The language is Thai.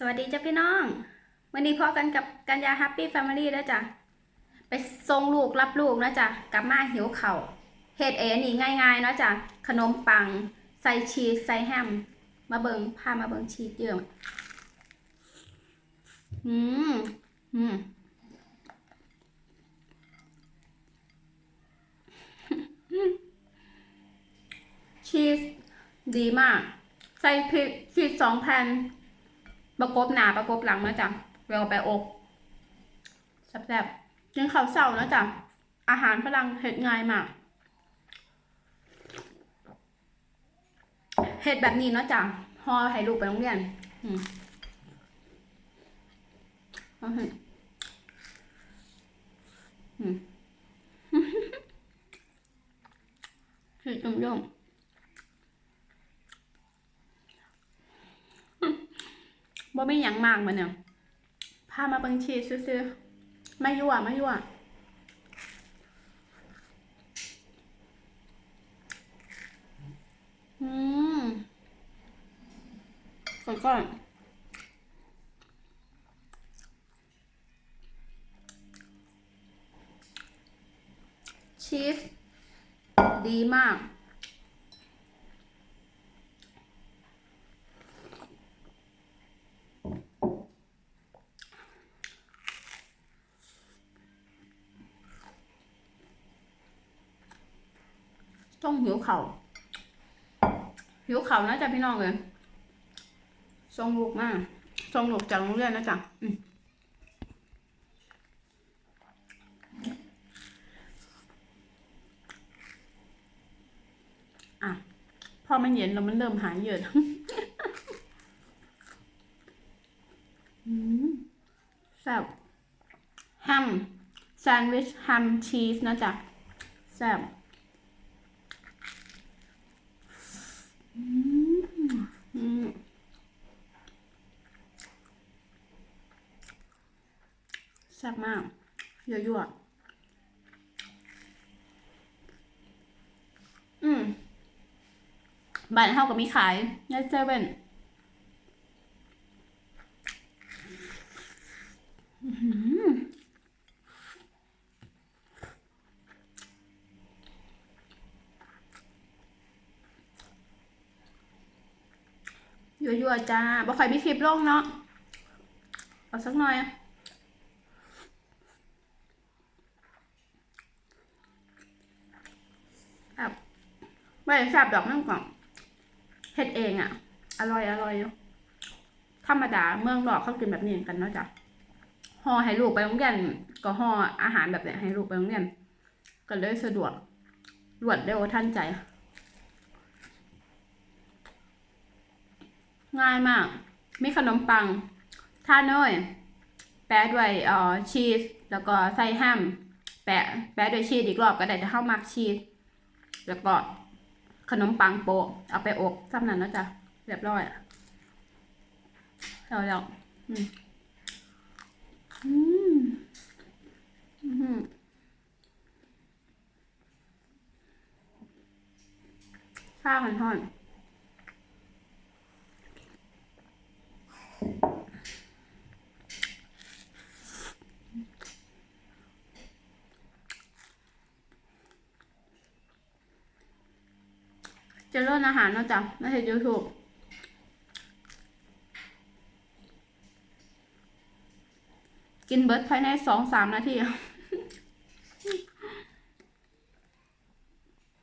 สวัสดีจ้ะพี่น้อง วันนี้พอกันกับกัญญาแฮปปี้แฟมิลี่แล้วจ้ะ ไปส่งลูกรับลูกนะจ้ะกลับมาหิวเข่าเฮ็ดเอนี่ง่ายๆเนาะจ้ะ ขนมปัง ใส่ชีสใส่แฮม มาเบิงพามาเบิงชีสเยอะอืมอืมชีสดีมาก ใส่พริกชีสสองแผ่น ประกบหนาประกบหลังนะจ๊ะเวลาไปอกแซ่บๆกินข้าวเช้านะจ๊ะอาหารฝรั่งเฮ็ดง่ายมากเฮ็ดแบบนี้เนาะจ๊ะห่อให้ลูกไปโรงเรียนอืมอาให้อืมคือจุ่มย่งบ่ ไม่ยังมากมันเนี่ยพามาเบังชีสซื้อๆไม่ยั่วไม่ยั่วอืมก่อนก่อนชีสดีมาก ต้องหิวเขา่าหิวเข่านะจ๊ะพี่น้องเลยส่งลูกมาส่งลูกจากโรงเรียนนะจ๊ะอะพอมันเย็นแล้วมันเริ่มหายเยอะแซ่บแฮมแซนด์วิชแฮมชีสนะจ๊ะแซ่บ อืมอืมแซ่บ มากยั่วๆอืมบ้านเฮาก็มีขายในเซเว่นยั่วๆจ้าบ่ค่อยมีคลิปลงเนาะ เอาสักหน่อยอะครับ ไม่แซ่บดอกนั่งก่อนเฮ็ดเองอะอร่อยอร่อยธรรมดาเมืองนอกเขากินแบบนี้กันเนาะจ้ะห่อให้ลูกไปโรงเรียนก็ห่ออาหารแบบเนี้ยให้ลูกไปโรงเรียนก็เลยสะดวกรวดเร็วทันใจ ง่ายมาก มีขนมปังทานเนยแปะด้วยเอ่อชีส แล้วก็ใส่แฮมแปะแปะด้วยชีสอีกรอบก็ได้แต่เข้ามักชีส แล้วก็ ขนมปังโปะเอาไปอบซ้ำนั้นนะจ้ะเรียบร้อยแล้วแล้วอืมอืมอืมข้าวหันหอน จะเลิ่นอาหารนาะจ๊ะไม่ใช่ยูทูบกินเบิร์ดภายในสองสามนาที